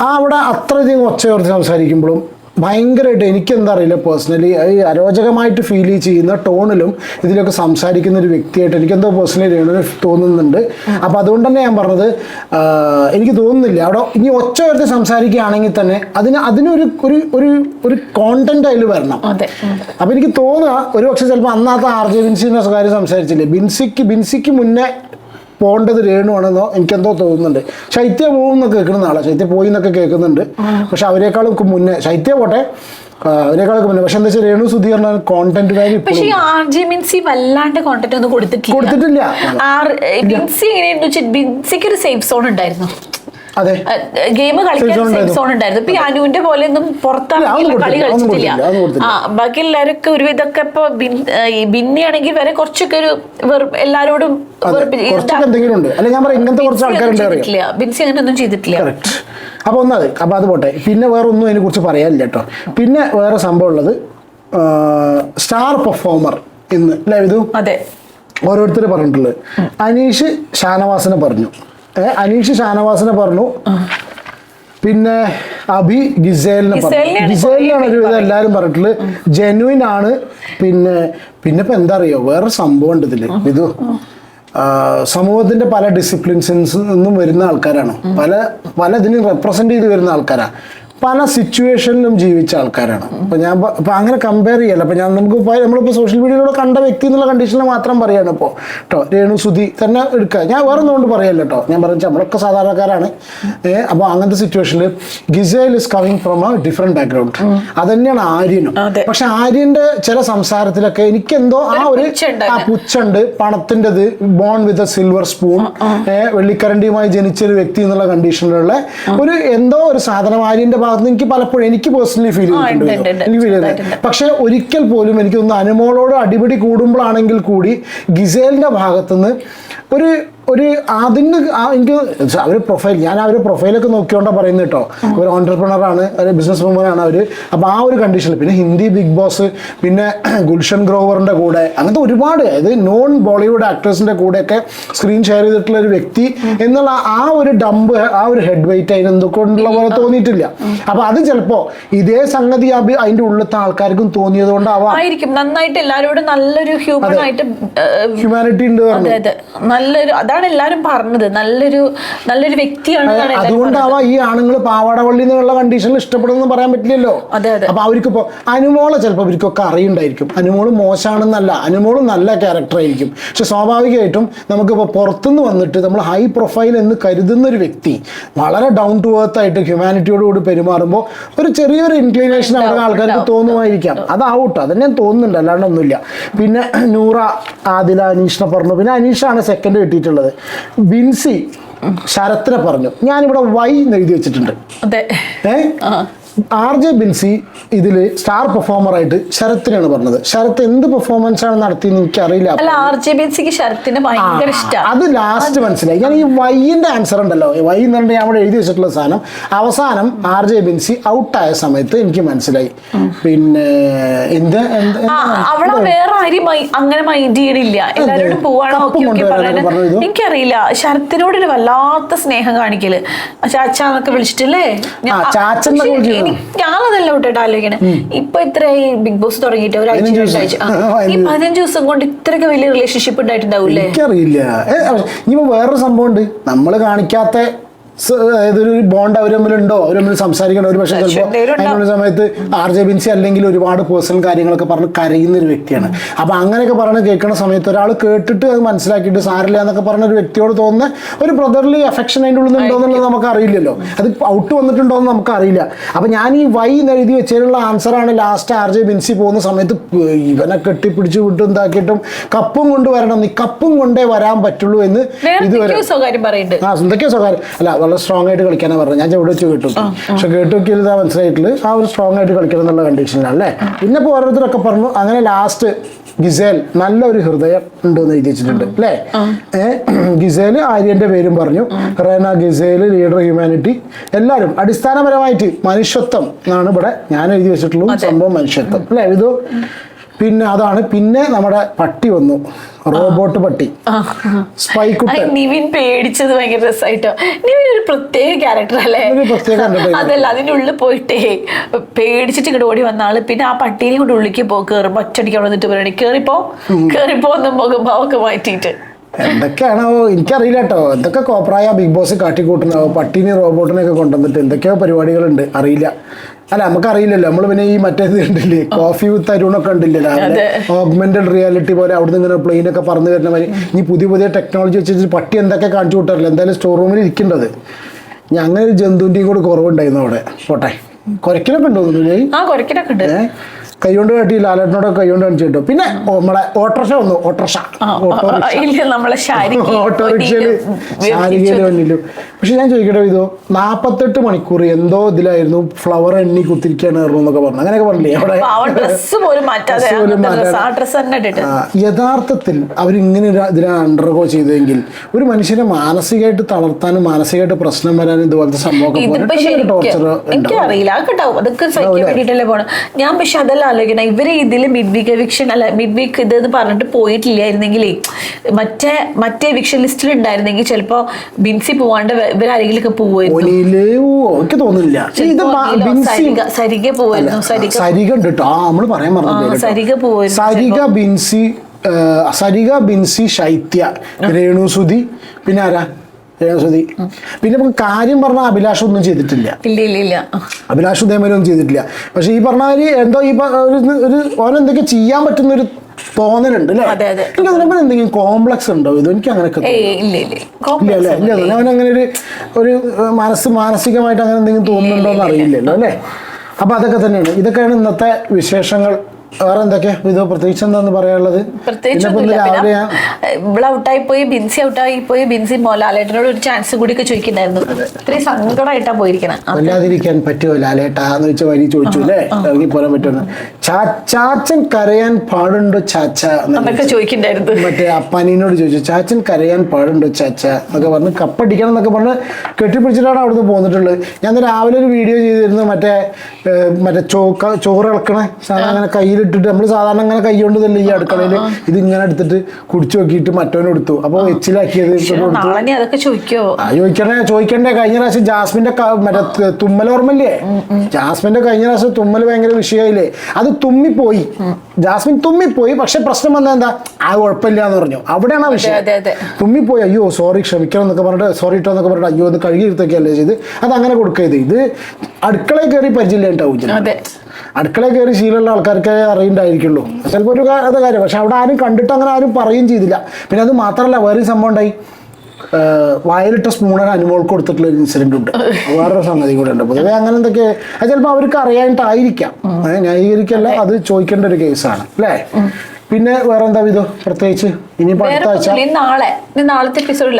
Speaker 1: ആ അവിടെ അത്രയധികം ഒച്ച ഉയർത്തി സംസാരിക്കുമ്പോഴും ഭയങ്കരമായിട്ട് എനിക്കെന്താ അറിയില്ല പേഴ്സണലി ഈ അരോചകമായിട്ട് ഫീൽ ചെയ്യുന്ന ടോണിലും ഇതിലൊക്കെ സംസാരിക്കുന്ന ഒരു വ്യക്തിയായിട്ട് എനിക്കെന്തോ പേഴ്സണലി തോന്നുന്നുണ്ട്. അപ്പം അതുകൊണ്ട് തന്നെ ഞാൻ പറഞ്ഞത് എനിക്ക് തോന്നുന്നില്ല. അവിടെ ഇനി ഒച്ച ഉയർത്തി സംസാരിക്കുകയാണെങ്കിൽ തന്നെ അതിന് അതിനൊരു ഒരു ഒരു ഒരു കോണ്ടന്റ് അതിൽ വരണം. അപ്പം എനിക്ക് തോന്നുക ഒരു പക്ഷേ ചിലപ്പോൾ അന്നത്തെ ആർ ജെ ബിൻസിന്റെ കാര്യം സംസാരിച്ചില്ലേ? ബിൻസിക്ക് ബിൻസിക്ക് മുന്നേ പോകേണ്ടത് രേണുവാണെന്നോ എനിക്കെന്തോ തോന്നുന്നുണ്ട്. ശൈത്യ പോകും എന്നൊക്കെ കേൾക്കുന്ന ആളാണ് ശൈത്യ പോയി എന്നൊക്കെ കേൾക്കുന്നുണ്ട് പക്ഷെ അവരെക്കാളും മുന്നേ ശൈത്യ പോട്ടെ. മുന്നേ. പക്ഷെ എന്താ വെച്ചാൽ രേണു സുധി പറഞ്ഞ കോണ്ടന്റ് വാല്യൂ
Speaker 2: പക്ഷെ ഈ ആർ ജെ മിൻസി വല്ലാണ്ട് കോണ്ടന്റ് ഒന്നും കൊടുത്തിട്ടില്ല. ആർ വെച്ചാൽ ഒരു സേഫ് സോൺ ഉണ്ടായിരുന്നു? ഗെയിം കളിക്കാൻ സേഫ്
Speaker 1: ഉണ്ടായിരുന്നു.
Speaker 2: സോൺ ഉണ്ടായിരുന്നു. ഇപ്പൊ അനുവിന്റെ പോലെ ഒന്നും
Speaker 1: പുറത്താണ്
Speaker 2: കളി കളിച്ചിട്ടില്ല. ആ ബാക്കി എല്ലാവരൊക്കെ ഒരു വിധമൊക്കെ ഇപ്പൊ ബിന്നിയാണെങ്കിൽ വരെ കുറച്ചൊക്കെ ഒരു എല്ലാരോടും ബിൻസി അങ്ങനെ ഒന്നും ചെയ്തിട്ടില്ല.
Speaker 1: അപ്പൊ ഒന്നത് അപ്പൊ അത് പോട്ടെ. പിന്നെ വേറെ ഒന്നും അതിനെ കുറിച്ച് പറയാനില്ല കേട്ടോ. പിന്നെ വേറെ സംഭവം ഉള്ളത് സ്റ്റാർ പെർഫോമർ ഇന്ന് അല്ലേ ഇത്
Speaker 2: അതെ.
Speaker 1: ഓരോരുത്തർ പറഞ്ഞിട്ടുള്ളത്. അനീഷ് ഷാനവാസിനെ പറഞ്ഞു. അനീഷ് ഷാനവാസിനെ പറഞ്ഞു. പിന്നെ അഭി ഗിസേലിനെ പറഞ്ഞു. ഗിസേലിനാണ് ഒരു വിധം എല്ലാവരും പറഞ്ഞിട്ടുള്ളത്. ജെനുവിൻ ആണ്. പിന്നെ പിന്നെ ഇപ്പൊ എന്താ അറിയോ? വേറെ സംഭവം ഉണ്ട് ഇതിൽ. ഇത് സമൂഹത്തിന്റെ പല ഡിസിപ്ലിൻസിൽ നിന്നും വരുന്ന ആൾക്കാരാണ്. പല പല ഇതിനും റെപ്രസെന്റ് ചെയ്ത് വരുന്ന ആൾക്കാരാണ് പല സിറ്റുവേഷനിലും ജീവിച്ച ആൾക്കാരാണ്. അപ്പൊ ഞാൻ അപ്പൊ അങ്ങനെ കമ്പയർ ചെയ്യല്ല. അപ്പൊ ഞാൻ നമുക്ക് നമ്മളിപ്പോ സോഷ്യൽ മീഡിയയിലൂടെ കണ്ട വ്യക്തി എന്നുള്ള കണ്ടീഷനിൽ മാത്രം പറയാണ് ഇപ്പോ. കേട്ടോ രേണു സുധി തന്നെ എടുക്കുക ഞാൻ വേറെ ഒന്നുകൊണ്ട് പറയല്ല കേട്ടോ ഞാൻ പറഞ്ഞു നമ്മളൊക്കെ സാധാരണക്കാരാണ്. ഏഹ് അപ്പൊ അങ്ങനത്തെ സിറ്റുവേഷനിൽ Gizele is coming from a different background അത് തന്നെയാണ് ആര്യനും. പക്ഷെ ആര്യന്റെ ചില സംസാരത്തിലൊക്കെ എനിക്കെന്തോ ആ
Speaker 2: ഒരു
Speaker 1: ആ പുച്ഛണ്ട്. പണത്തിന്റെത് born with a silver spoon വെള്ളിക്കരണ്ടിയുമായി ജനിച്ച ഒരു വ്യക്തി എന്നുള്ള കണ്ടീഷനിലുള്ള ഒരു എന്തോ ഒരു സാധനം ആര്യന്റെ ഭാഗത്ത് നിന്ന് എനിക്ക് പലപ്പോഴും എനിക്ക് പേഴ്സണലി ഫീൽ
Speaker 2: ചെയ്യുന്നുണ്ട്
Speaker 1: ചെയ്തിട്ടുണ്ട് എനിക്ക് ഫീൽ. പക്ഷെ ഒരിക്കൽ പോലും എനിക്ക് തോന്നുന്നു അനുമോളോട് അടിപിടി കൂടുമ്പോഴാണെങ്കിൽ കൂടി ഗിസേലിന്റെ ഭാഗത്തുനിന്ന് ഒരു ഒരു അതിന് എനിക്ക് അവർ പ്രൊഫൈൽ ഞാൻ അവർ പ്രൊഫൈലൊക്കെ നോക്കിയോണ്ടാ പറയുന്നത് കേട്ടോ. ഒരു ഓണ്ടർപ്രണർ ആണ് ഒരു ബിസിനസ് ആണ് അവർ അപ്പോൾ ആ ഒരു കണ്ടീഷനിൽ പിന്നെ ഹിന്ദി ബിഗ് ബോസ് പിന്നെ ഗുൽഷൻ ഗ്രോവറിന്റെ കൂടെ അങ്ങനത്തെ ഒരുപാട് അതായത് നോൺ ബോളിവുഡ് ആക്ടേഴ്സിന്റെ കൂടെയൊക്കെ സ്ക്രീൻ ഷെയർ ചെയ്തിട്ടുള്ള ഒരു വ്യക്തി എന്നുള്ള ആ ഒരു ഡംബ് ആ ഒരു ഹെഡ് വെയിറ്റ് അതിന് എന്തൊക്കെയുള്ള പോലെ തോന്നിയിട്ടില്ല. അപ്പോൾ അത് ചിലപ്പോൾ ഇതേ സംഗതി അതിന്റെ ഉള്ളിലത്തെ ആൾക്കാർക്കും തോന്നിയത് കൊണ്ടാവാം
Speaker 2: നന്നായിട്ട് എല്ലാവരോടും നല്ലൊരു ഹ്യൂമൻ ആയിട്ട്
Speaker 1: ഹ്യൂമാനിറ്റി ഉണ്ട്
Speaker 2: നല്ലൊരു അതാണ് എല്ലാരും പറഞ്ഞത്. നല്ലൊരു നല്ലൊരു വ്യക്തിയാണ്
Speaker 1: അതുകൊണ്ടാവാം ഈ ആണുങ്ങൾ പാവാടവള്ളി എന്നുള്ള കണ്ടീഷനിൽ ഇഷ്ടപ്പെടുന്നു പറയാൻ പറ്റില്ലല്ലോ.
Speaker 2: അതെ, അതെ.
Speaker 1: അപ്പൊ അവർക്കിപ്പോ അനുമോളെ ചിലപ്പോൾ അവർക്കൊക്കെ അറിയുണ്ടായിരിക്കും. അനുമോൾ മോശമാണെന്നല്ല അനുമോൾ നല്ല ക്യാരക്ടർ ആയിരിക്കും. പക്ഷെ സ്വാഭാവികമായിട്ടും നമുക്കിപ്പോൾ പുറത്തുനിന്ന് വന്നിട്ട് നമ്മൾ ഹൈ പ്രൊഫൈൽ എന്ന് കരുതുന്ന ഒരു വ്യക്തി വളരെ ഡൗൺ ടു എർത്ത് ആയിട്ട് ഹ്യൂമാനിറ്റിയോട് കൂടി പെരുമാറുമ്പോൾ ഒരു ചെറിയൊരു ഇൻക്ലിനേഷൻ അവിടെ ആൾക്കാർക്ക് തോന്നുമായിരിക്കാം. അതാവട്ടോ ഞാൻ തോന്നുന്നുണ്ട്. അല്ലാണ്ടൊന്നുമില്ല. പിന്നെ നൂറ ആദില അനീഷിനെ പറഞ്ഞു. പിന്നെ അനീഷാണ് സെക്കൻഡ് കിട്ടിയിട്ടുള്ളത്. ബിൻസി ശരത്തിനെ പറഞ്ഞു. ഞാനിവിടെ വൈ എന്ന് എഴുതി വെച്ചിട്ടുണ്ട്.
Speaker 2: അതെ.
Speaker 1: ഏ? ആർ ജെ ബിൻസി ഇതിൽ സ്റ്റാർ പെർഫോമർ ആയിട്ട് ശരത്തിനാണ് പറഞ്ഞത്. ശരത്ത് എന്ത് പെർഫോമൻസ് ആണ് നടത്തിയെന്ന് എനിക്കറിയില്ല.
Speaker 2: അറിയില്ല ആർ ജെ ബിൻസിക്ക് ശരത്തിന് ഭയങ്കര ഇഷ്ടമാണ്
Speaker 1: അത് ലാസ്റ്റ് മനസ്സിലായി. ഞാൻ ഈ വൈന്റെ ആൻസർ ഉണ്ടല്ലോ. വൈ എന്ന് പറഞ്ഞാൽ ഞാൻ അവിടെ എഴുതി വെച്ചിട്ടുള്ള സാധനം. അവസാനം ആർ ജെ ബിൻസി ഔട്ടായ സമയത്ത് എനിക്ക് മനസ്സിലായി. പിന്നെ എന്ത്
Speaker 2: അവിടെ വേറെ ആരും അങ്ങനെ മൈൻഡ് ചെയ്യണില്ല. എല്ലാവരോടും പോവാണോ? എനിക്കറിയില്ല. ശരത്തിനോട് വല്ലാത്ത സ്നേഹം കാണിക്കൽ. ചാച്ചാന്നൊക്കെ വിളിച്ചിട്ടില്ലേ? ഞാൻ- ഞാനതല്ല കേട്ടോ ആലോചിക്കണേ. ഇപ്പൊ ഇത്ര ഈ ബിഗ് ബോസ് തുടങ്ങിയിട്ട്
Speaker 1: ഒരു ദിവസം.
Speaker 2: രണ്ടാഴ്ച ആ,
Speaker 1: ആ,
Speaker 2: ഈ
Speaker 1: പതിനഞ്ച്
Speaker 2: പതിനഞ്ച് ദിവസം കൊണ്ട് ഇത്രയൊക്കെ വലിയ റിലേഷൻഷിപ്പ്
Speaker 1: എനിക്കറിയില്ല. ഇനിയിപ്പോ വേറൊരു സംഭവം ഉണ്ട് നമ്മൾ കാണിക്കാത്ത ഒരു ബോണ്ട് അവർ തമ്മിലുണ്ടോ? അവർ തമ്മിൽ സംസാരിക്കണോ? ഒരു പക്ഷേ ചിലപ്പോൾ. അതിനുള്ള സമയത്ത് ആർ ജെ ബിൻസി അല്ലെങ്കിൽ ഒരുപാട് പേഴ്സണൽ കാര്യങ്ങളൊക്കെ പറഞ്ഞ് കരയുന്ന ഒരു വ്യക്തിയാണ്. അപ്പൊ അങ്ങനെയൊക്കെ പറഞ്ഞ് കേൾക്കുന്ന സമയത്ത് ഒരാൾ കേട്ടിട്ട് അത് മനസ്സിലാക്കിയിട്ട് സാരില്ല എന്നൊക്കെ പറഞ്ഞ ഒരു വ്യക്തിയോട് തോന്നുന്ന ഒരു ബ്രദർലി അഫെക്ഷൻ അതിന്റെ ഉള്ളിൽ ഉണ്ടോ എന്നുള്ളത് നമുക്ക് അറിയില്ലല്ലോ. അത് ഔട്ട് വന്നിട്ടുണ്ടോ എന്ന് നമുക്ക് അറിയില്ല. അപ്പോൾ ഞാൻ ഈ വൈ എന്ന് എഴുതി വെച്ചതിനുള്ള ആൻസറാണ് ലാസ്റ്റ് ആർ ജെ ബിൻസി പോകുന്ന സമയത്ത് ഇവനെ കെട്ടിപ്പിടിച്ച് വിട്ടും ഇതാക്കിയിട്ടും കപ്പും കൊണ്ട് വരണം. നീ കപ്പും കൊണ്ടേ വരാൻ പറ്റുള്ളൂ എന്ന് ഇതുവരെ
Speaker 2: എന്തൊക്കെയോ സ്വകാര്യം
Speaker 1: അല്ല വളരെ സ്ട്രോങ് ആയിട്ട് കളിക്കാനാണ് പറഞ്ഞത്. ഞാൻ ഇവിടെ വെച്ച് കേട്ടു. പക്ഷെ കേട്ടു നോക്കിയത് ആ മനസ്സിലായിട്ടില്ല. ആ ഒരു സ്ട്രോങ് ആയിട്ട് കളിക്കണം എന്നുള്ള കണ്ടീഷനിലാണ് അല്ലേ? പിന്നെ ഇപ്പൊ ഓരോരുത്തരൊക്കെ പറഞ്ഞു അങ്ങനെ ലാസ്റ്റ് ഗിസേൽ നല്ലൊരു ഹൃദയം ഉണ്ടെന്ന് എഴുതി വെച്ചിട്ടുണ്ട്. അല്ലേ? ഗിസേൽ ആര്യന്റെ പേരും പറഞ്ഞു. റേന ഗിസേൽ ലീഡർ ഹ്യൂമാനിറ്റി എല്ലാവരും അടിസ്ഥാനപരമായിട്ട് മനുഷ്യത്വം എന്നാണ് ഇവിടെ ഞാൻ എഴുതി വെച്ചിട്ടുള്ളൂ സംഭവം മനുഷ്യത്വം. അല്ലേ ഇത് പിന്നെ അതാണ് പിന്നെ നമ്മുടെ പട്ടി വന്നു. റോബോട്ട് പട്ടി. സ്പൈക്കുട്ടൻ.
Speaker 2: നിവിൻ പേടിച്ചത് ഭയങ്കര രസമായിട്ടോ നിവിൻ ഒരു പ്രത്യേക ക്യാരക്ടർ അല്ലേ. അതല്ല അതിന്റെ ഉള്ളിൽ പോയിട്ടേ പേടിച്ചിട്ട് ഇങ്ങോട്ട് ഓടി വന്ന ആൾ പിന്നെ ആ പട്ടീനെ കൊണ്ട് ഉള്ളിക്ക് പോ കയറുമ്പോ ഒറ്റടിക്ക് അവിടെ നിന്നിട്ട് പറയണേ കേറിപ്പോ കേറിപ്പോ എന്ന് ഒക്കെ മാറ്റിയിട്ട്.
Speaker 1: എന്തൊക്കെയാണോ? എനിക്കറിയില്ല കേട്ടോ. എന്തൊക്കെ കോപ്രായ ബിഗ് ബോസ് കാട്ടിക്കൂട്ടുന്നാവോ പട്ടീനെ റോബോട്ടിനെയൊക്കെ കൊണ്ടുവന്നിട്ട് എന്തൊക്കെയോ പരിപാടികളുണ്ട്. അറിയില്ല. അല്ല നമുക്കറിയില്ലല്ലോ. നമ്മൾ പിന്നെ ഈ മറ്റേത് കണ്ടില്ലേ? കോഫി വിത്ത് അരുണൊക്കെ
Speaker 2: ഉണ്ടല്ലോ
Speaker 1: ഓഗ്മെന്റഡ് റിയാലിറ്റി പോലെ അവിടുന്ന് ഇങ്ങനെ പ്ലെയിൻ ഒക്കെ പറന്ന് വരുന്ന മാതിരി. ഇനി പുതിയ പുതിയ ടെക്നോളജി വെച്ചിട്ട് പട്ടി എന്തൊക്കെ കാണിച്ചു കൂട്ടാറില്ല. എന്തായാലും സ്റ്റോർ റൂമിൽ ഇരിക്കേണ്ടത്. ഞങ്ങൾ ജന്തുവിന്റെയും കൂടി കുറവുണ്ടായിരുന്നു അവിടെ. പോട്ടെ. കുരക്കിലൊക്കെ ഉണ്ടോ
Speaker 2: ആ ഉണ്ട്.
Speaker 1: കൈകൊണ്ട് കാട്ടി ലാലേട്ടനോടൊക്കെ കൈകൊണ്ട് കാണിച്ചു കേട്ടോ. പിന്നെ നമ്മളെ ഓട്ടോറിക്ഷ വന്നു. ഓട്ടോറിക്ഷ.
Speaker 2: ആ,
Speaker 1: ഓട്ടോറിക്ഷ.
Speaker 2: ഇല്ല നമ്മളെ ശാരിക്ക്
Speaker 1: ഓട്ടോറിക്ഷയിൽ ശാരികയിൽ വന്നില്ലോ. പക്ഷെ ഞാൻ ചോദിക്കട്ടെ ഇതോ നാപ്പത്തെട്ട് മണിക്കൂർ എന്തോ ഇതിലായിരുന്നു ഫ്ലവർ എണ്ണി കുത്തിരിക്കാണ് എന്നൊക്കെ പറഞ്ഞു. അങ്ങനെയൊക്കെ പറഞ്ഞില്ലേ അവിടെ? യഥാർത്ഥത്തിൽ അവരിങ്ങനെ ഇതിനെ അണ്ടർഗോ ചെയ്തെങ്കിൽ ഒരു മനുഷ്യനെ മാനസികമായിട്ട് തളർത്താനും മാനസികമായിട്ട് പ്രശ്നം വരാനും ഇതുപോലത്തെ
Speaker 2: സംഭവം എനിക്കറിയില്ല. കേട്ടോ അതൊക്കെ വേണ്ടിട്ടല്ലേ പോണം? ഞാൻ പക്ഷെ അതല്ല ആലോചിക്കണം. ഇവർ ഇതിൽ മിഡ് വീക്ക് എവിക്ഷൻ അല്ല മിഡ് വീക്ക് ഇതെന്ന് പറഞ്ഞിട്ട് പോയിട്ടില്ലായിരുന്നെങ്കിലേ മറ്റേ മറ്റേ എവിക്ഷൻ ലിസ്റ്റിൽ ഉണ്ടായിരുന്നെങ്കിൽ ചിലപ്പോ ബിൻസി പോവാണ്ട് ഇവരാരെങ്കിലൊക്കെ പോവായിരുന്നു.
Speaker 1: ബിൻസി
Speaker 2: സരിക പോവായിരുന്നു സരിക
Speaker 1: സരിക ഉണ്ട് കേട്ടോ ആ പറയാൻ മറന്നു
Speaker 2: സരിക പോവായിരുന്നു
Speaker 1: സരിക ബിൻസി സരിക ബിൻസി ശൈത്യ രേണുസുതി പിന്നെ ആരാ? രേണുസുതി പിന്നെ നമുക്ക് കാര്യം പറഞ്ഞ അഭിലാഷം ഒന്നും ചെയ്തിട്ടില്ല. അഭിലാഷ് ഉദയമനും ഒന്നും ചെയ്തിട്ടില്ല. പക്ഷെ ഈ പറഞ്ഞ മാതിരി എന്തോ ഈ ഒരു ഓനെന്തൊക്കെ ചെയ്യാൻ പറ്റുന്ന ഒരു തോന്നലുണ്ട് അല്ലേ. എനിക്ക് എന്തെങ്കിലും കോംപ്ലക്സ് ഉണ്ടോ ഇത്? എനിക്ക് അങ്ങനെയൊക്കെ
Speaker 2: ഇല്ല
Speaker 1: അവൻ അങ്ങനെ ഒരു ഒരു മനസ്സ് മാനസികമായിട്ട് അങ്ങനെ എന്തെങ്കിലും തോന്നുന്നുണ്ടോ എന്ന് അറിയില്ലല്ലോ അല്ലേ? അപ്പൊ അതൊക്കെ തന്നെയാണ്. ഇതൊക്കെയാണ് ഇന്നത്തെ വിശേഷങ്ങൾ. വേറെ എന്തൊക്കെയാ ഇത് പ്രത്യേകിച്ച് എന്താന്ന് പറയാനുള്ളത്?
Speaker 2: ഇവിടെ ഔട്ടായി പോയി ബിൻസി ഔട്ടായി പോയി ബിൻസി മോലാലേട്ടനോട് ഒരു ചാൻസ് കൂടി ഒക്കെ ചോദിക്കണ്ടായിരുന്നു ഇത്രയും സങ്കടമായിട്ടാ പോയിരിക്കണം.
Speaker 1: വല്ലാതിരിക്കാൻ പറ്റുമോ ലാലേട്ടാ? എന്ന് വരി ചോദിച്ചു അല്ലേ? ഇറങ്ങി പോരാൻ പറ്റുമെന്ന്. ചാച്ചൻ കരയാൻ പാടുണ്ടോ ചാച്ച?
Speaker 2: എന്നൊക്കെ ചോദിക്കണ്ടായിരുന്നു
Speaker 1: മറ്റേ അപ്പാനീനോട് ചോദിച്ചു ചാച്ചൻ കരയാൻ പാടുണ്ടോ ചാച്ച? എന്നൊക്കെ പറഞ്ഞ് കപ്പടിക്കണം എന്നൊക്കെ പറഞ്ഞ് കെട്ടിപ്പിടിച്ചിട്ടാണ് അവിടുന്ന് പോന്നിട്ടുള്ളത്. ഞാൻ രാവിലെ ഒരു വീഡിയോ ചെയ്തിരുന്നു മറ്റേ മറ്റേ ചോക്ക ചോറ് ഇളക്കണ സാധനം അങ്ങനെ കയ്യിലിട്ടിട്ട് നമ്മൾ സാധാരണ അങ്ങനെ കൈകൊണ്ട് തന്നെ ഈ അടുക്കളയിൽ ഇത് ഇങ്ങനെ എടുത്തിട്ട് കുടിച്ചു നോക്കിയിട്ട് മറ്റവനെ എടുത്തു അപ്പൊ എച്ചിലാക്കിയത് ചോദിക്കണേ ചോദിക്കണ്ടേ കഴിഞ്ഞ പ്രാവശ്യം ജാസ്മിന്റെ മറ്റേ തുമ്മൽ ഓർമ്മല്ലേ ജാസ്മിന്റെ കഴിഞ്ഞ പ്രാവശ്യം തുമ്മൽ ഭയങ്കര വിഷയമായില്ലേ? അത് തുമ്മിപ്പോയി. ജാസ്മിൻ തുമ്മിപ്പോയി പക്ഷെ പ്രശ്നം വന്നത് എന്താ? ആ കുഴപ്പമില്ല എന്ന് പറഞ്ഞു. അവിടെയാണ് ആ വിഷയം.
Speaker 2: അതെ, അതെ.
Speaker 1: തുമ്മിപ്പോയി അയ്യോ സോറി ക്ഷമിക്കണം എന്നൊക്കെ പറഞ്ഞിട്ട് സോറി ഇട്ടോ എന്നൊക്കെ പറഞ്ഞിട്ട് അയ്യോ ഒന്ന് കഴുകി എടുത്തൊക്കെയല്ലേ ചെയ്ത്? അത് അങ്ങനെ കൊടുക്കരുത് ഇത് അടുക്കളയിൽ കയറി പരിചയമില്ലായിട്ടാവും
Speaker 2: അതെ.
Speaker 1: അടുക്കളയിൽ കയറി ശീലമുള്ള ആൾക്കാർക്ക് അറിയണ്ടായിരിക്കുള്ളൂ. ചിലപ്പോൾ ഒരു അത് കാര്യം. പക്ഷെ അവിടെ ആരും കണ്ടിട്ട് അങ്ങനെ ആരും പറയുകയും ചെയ്തില്ല. പിന്നെ അത് മാത്രമല്ല വേറെ സംഭവം ഉണ്ടായി. വായിലിട്ട സ്പൂണിന് അനുമോൾക്ക് കൊടുത്തിട്ടുള്ള ഒരു ഇൻസിഡന്റ് ഉണ്ട്. വേറൊരു സംഗതി കൂടെ ഉണ്ട്. പൊതുവെ അങ്ങനെ എന്തൊക്കെ അത് ചിലപ്പോൾ അവർക്ക് അറിയാനായിട്ടായിരിക്കാം ന്യായീകരിക്കല്ല അത് ചോദിക്കേണ്ട ഒരു കേസാണ് അല്ലേ? പിന്നെ വേറെ എന്താ വിധോ? പ്രത്യേകിച്ച്.
Speaker 2: ഇനി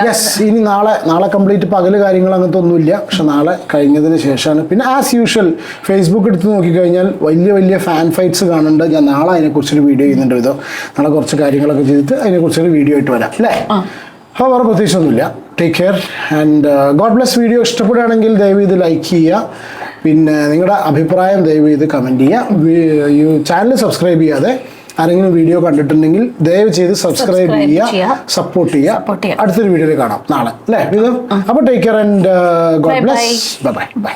Speaker 1: യെസ് ഇനി നാളെ നാളെ കംപ്ലീറ്റ് പകൽ കാര്യങ്ങൾ അങ്ങനത്തെ ഒന്നുമില്ല. പക്ഷെ നാളെ കഴിഞ്ഞതിന് ശേഷമാണ്. പിന്നെ ആസ് യൂഷ്വൽ ഫേസ്ബുക്ക് എടുത്ത് നോക്കിക്കഴിഞ്ഞാൽ വലിയ വലിയ ഫാൻ ഫൈറ്റ്സ് കാണുന്നുണ്ട്. ഞാൻ നാളെ അതിനെക്കുറിച്ചൊരു വീഡിയോ ചെയ്യുന്നുണ്ട് ഇതോ നാളെ കുറച്ച് കാര്യങ്ങളൊക്കെ ചെയ്തിട്ട് അതിനെക്കുറിച്ചൊരു വീഡിയോ ആയിട്ട് വരാം അല്ലേ? അപ്പോൾ വേറെ പ്രത്യേകിച്ചൊന്നുമില്ല. Take care and God bless video ഇഷ്ടപ്പെടുകയാണെങ്കിൽ ദയവ് ഇത് ലൈക്ക് ചെയ്യുക. പിന്നെ നിങ്ങളുടെ അഭിപ്രായം ദയവ് ചെയ്ത് കമന്റ് ചെയ്യുക ചാനൽ സബ്സ്ക്രൈബ് ചെയ്യാതെ ആരെങ്കിലും വീഡിയോ കണ്ടിട്ടുണ്ടെങ്കിൽ ദയവ് ചെയ്ത് സബ്സ്ക്രൈബ് ചെയ്യുക. സപ്പോർട്ട് ചെയ്യുക. അടുത്തൊരു വീഡിയോയിൽ കാണാം. നാളെ. അല്ലേ അപ്പോൾ take care and God bless bye bye bye